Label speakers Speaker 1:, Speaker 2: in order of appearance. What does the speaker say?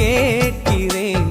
Speaker 1: கேட்கிறேன்.